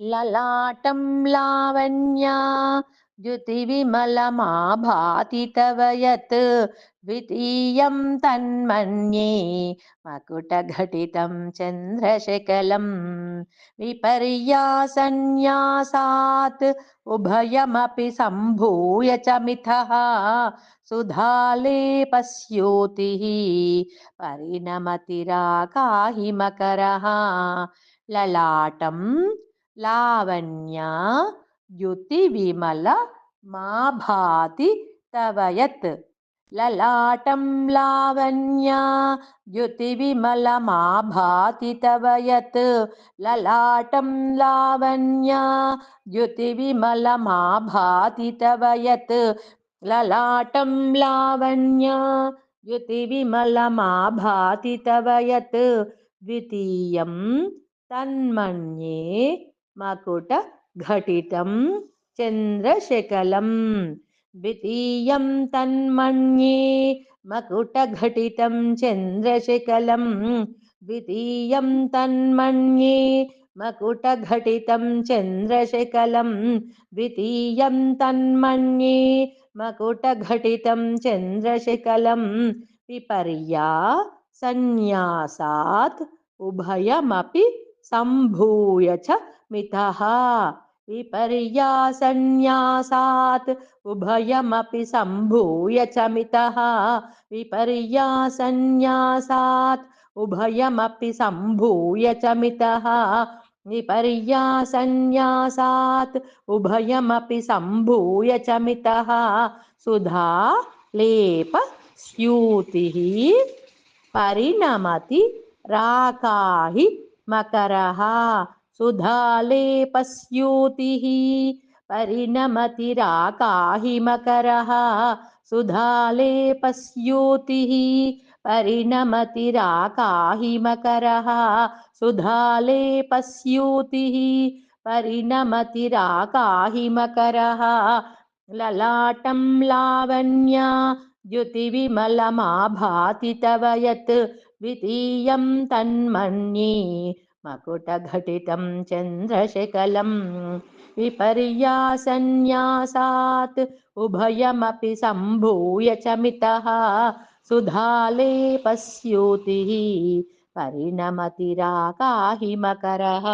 ललाटं लावण्या द्युतिविमलमा भाति तव यत् द्वितीयं तन्मन्ये मकुटघटितं चन्द्रशकलं विपर्यासन्न्यासात् उभयमपि सम्भूय च मिथः सुधालेपस्योतिः परिणमतिराकाहिमकरः ललाटं లావణ్య యుతి విమల మా భాతి తవయత్. లలాటం లావణ్య యుతి విమల మా భాతి తవయత్. లలాటం లావణ్య యుతి విమల మా భాతి తవయత్. లలాటం లావణ్య యుతి విమల మా భాతి తవయత్. ద్వితీయం తన్మన్యే మకుట ఘటితం చంద్రశకలం ద్వితీయం తన్మణ్యే మకుటఘటితం చంద్రశకలం ద్వితీయం తన్మణ్యే मकुटघटितं चन्द्रशकलं द्वितीयं तन्मन्ये। मकुटघटितं चन्द्रशकलं विपर्या सन्न्यासात् उभयमपि सम्भूय च मिथः विपर्यासन्न्यासात् उभयमपि सम्भूय च मिथः विपर्यासन्न्यासात् उभयमपि सम्भूय च मिथः विपर्यासन्न्यासात् उभयमपि सम्भूय च मितः सुधा लेप स्यूतिः परिणमति राकाहि मकरः सुधालेपस्यूतिः परिणमतिराकाहिमकरः। सुधालेपस्यूतिः परिणमतिराकाहिमकरः। सुधालेपस्यूतिः परिणमतिराकाहिमकरः। ललाटं लावण्या द्युतिविमलमाभाति तव यत् द्वितीयं तन्मन्ये। मकुटघटितं चन्द्रशकलं विपर्यासन्यासात् उभयमपि सम्भूय च मितः सुधालेपस्यूतिः परिणमतिराकाहि मकरः